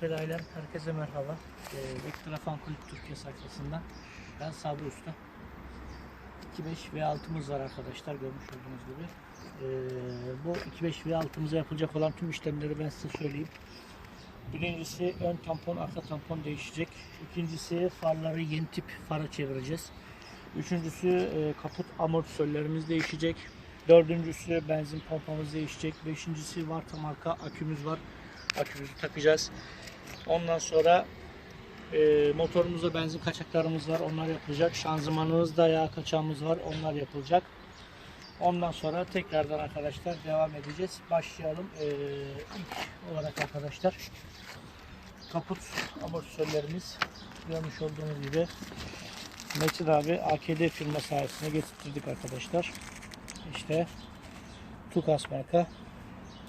Sohbet ailem, herkese merhaba. Ee, Fan Kulüp Türkiye sayfasından ben Sabri Usta. 2.5 V6'mız var arkadaşlar görmüş olduğunuz gibi. Ee, bu 2.5 V6'mıza yapılacak olan tüm işlemleri ben size söyleyeyim. Birincisi ön tampon, arka tampon değişecek. İkincisi farları yeni tip fara çevireceğiz. Üçüncüsü e, kaput amortisörlerimiz değişecek. Dördüncüsü benzin pompamız değişecek. Beşincisi Varta marka akümüz var. Akümüzü takacağız. Ondan sonra e, motorumuzda benzin kaçaklarımız var. Onlar yapılacak. Şanzımanımızda yağ kaçağımız var. Onlar yapılacak. Ondan sonra tekrardan arkadaşlar devam edeceğiz. Başlayalım. E, ilk olarak arkadaşlar kaput amortisörlerimiz görmüş olduğunuz gibi Metin abi AKD firma sayesinde getirttirdik arkadaşlar. İşte Tukas marka.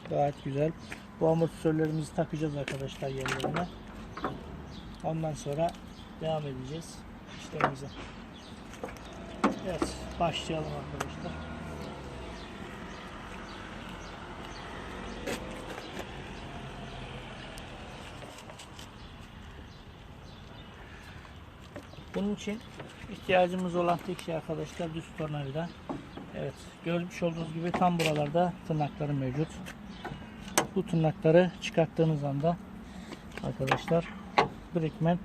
Gayet güzel. Bu amortisörlerimizi takacağız arkadaşlar yerlerine. Ondan sonra devam edeceğiz işlemimize. Evet başlayalım arkadaşlar. Bunun için ihtiyacımız olan tek şey arkadaşlar düz tornavida. Evet görmüş olduğunuz gibi tam buralarda tırnakları mevcut. Bu tırnakları çıkarttığınız anda arkadaşlar Brickman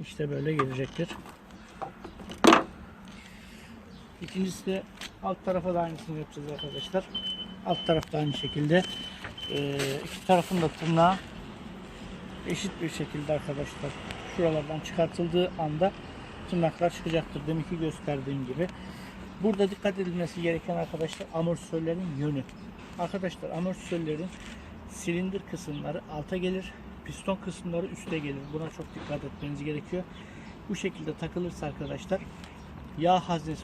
işte böyle gelecektir. İkincisi de alt tarafa da aynısını yapacağız arkadaşlar. Alt tarafta aynı şekilde Ee, iki tarafın da tırnağı eşit bir şekilde arkadaşlar şuralardan çıkartıldığı anda tırnaklar çıkacaktır. Deminki gösterdiğim gibi. Burada dikkat edilmesi gereken arkadaşlar amortisörlerin yönü. Arkadaşlar amortisörlerin silindir kısımları alta gelir. Piston kısımları üste gelir. Buna çok dikkat etmeniz gerekiyor. Bu şekilde takılırsa arkadaşlar yağ haznesi